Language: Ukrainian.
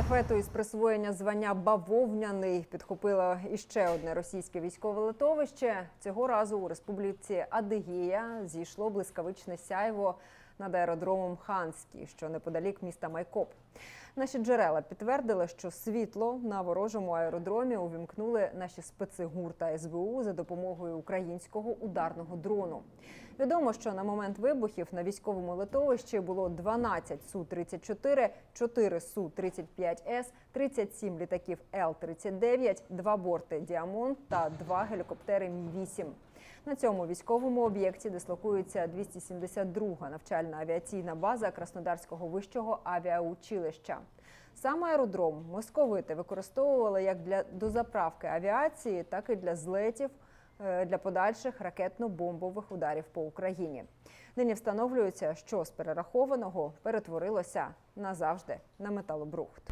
Естафету із присвоєння звання бавовняний підхопило іще одне російське військове литовище. Цього разу у республіці Адигія зійшло блискавичне сяйво над аеродромом Ханський, що неподалік міста Майкоп. Наші джерела підтвердили, що світло на ворожому аеродромі увімкнули наші специ та СБУ за допомогою українського ударного дрону. Відомо, що на момент вибухів на військовому литовищі було 12 Су-34, 4 Су-35С, 37 літаків Л-39, 2 борти «Діамонт» та 2 гелікоптери Мі-8. На цьому військовому об'єкті дислокується 272-га навчальна авіаційна база Краснодарського вищого авіаучилища. Саме аеродром московити використовували як для дозаправки авіації, так і для злетів е, для подальших ракетно-бомбових ударів по Україні. Нині встановлюється, що з перерахованого перетворилося назавжди на металобрухт.